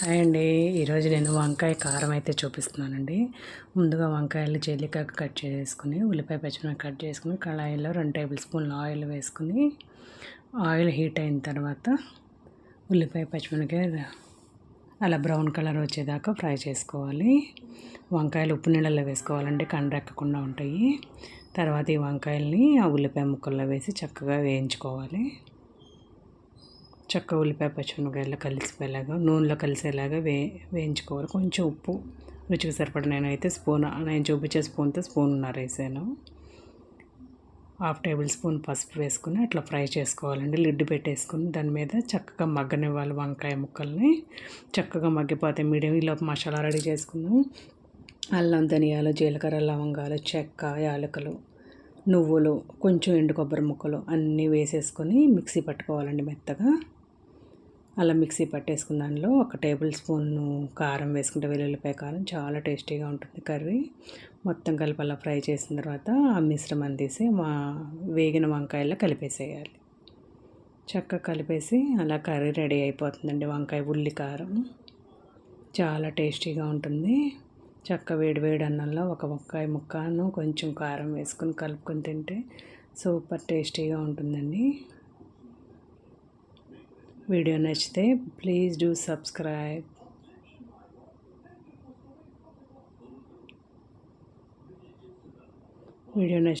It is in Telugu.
హాయ్ అండి. ఈరోజు నేను వంకాయ కారం అయితే చూపిస్తున్నానండి. ముందుగా వంకాయలు చెల్లికాయ కట్ చేసుకుని ఉల్లిపాయ పచ్చిమిరపకాయ కట్ చేసుకుని కళాయిలో రెండు టేబుల్ స్పూన్లు ఆయిల్ వేసుకుని ఆయిల్ హీట్ అయిన తర్వాత ఉల్లిపాయ పచ్చిమిరపకాయ అలా బ్రౌన్ కలర్ వచ్చేదాకా ఫ్రై చేసుకోవాలి. వంకాయలు ఉప్పు నీళ్ళల్లో వేసుకోవాలండి కండ్రెక్కకుండా ఉంటాయి. తర్వాత ఈ వంకాయల్ని ఆ ఉల్లిపాయ ముక్కల్లో వేసి చక్కగా వేయించుకోవాలి. చక్క ఉల్లిపాయ పచ్చిమిరపకాయలు కలిసిపోయేలాగా నూనెలో కలిసేలాగా వే వేయించుకోవాలి. కొంచెం ఉప్పు రుచికి సరిపడ నేనైతే స్పూన్ నేను చూపించే స్పూన్తో స్పూన్నర వేసాను హాఫ్ టేబుల్ స్పూన్ పసుపు వేసుకుని అట్లా ఫ్రై చేసుకోవాలండి. లిడ్ పెట్టేసుకుని దాని మీద చక్కగా మగ్గనివ్వాలి వంకాయ ముక్కల్ని. చక్కగా మగ్గిపోతే మీడియం ఈలోపు మసాలా రెడీ చేసుకున్నాం అల్లం ధనియాలు జీలకర్ర లవంగాలు చెక్క యాలకులు నువ్వులు కొంచెం ఎండు కొబ్బరి ముక్కలు అన్నీ వేసేసుకొని మిక్సీ పట్టుకోవాలండి మెత్తగా. అలా మిక్సీ పట్టేసుకున్న దానిలో ఒక టేబుల్ స్పూన్ కారం వేసుకుంటే వెల్లుల్లిపాయ కారం చాలా టేస్టీగా ఉంటుంది కర్రీ. మొత్తం కలిపి అలా ఫ్రై చేసిన తర్వాత ఆ మిశ్రమం తీసి మా వేగిన వంకాయల్లో కలిపేసేయాలి. చక్కగా కలిపేసి అలా కర్రీ రెడీ అయిపోతుందండి వంకాయ ఉల్లి కారం. చాలా టేస్టీగా ఉంటుంది. చక్క వేడి వేడి అన్నంలో ఒక వంకాయ ముక్కను కొంచెం కారం వేసుకొని కలుపుకొని తింటే సూపర్ టేస్టీగా ఉంటుందండి. వీడియో నచ్చితే ప్లీజ్ డూ సబ్స్క్రైబ్ వీడియో నచ్చి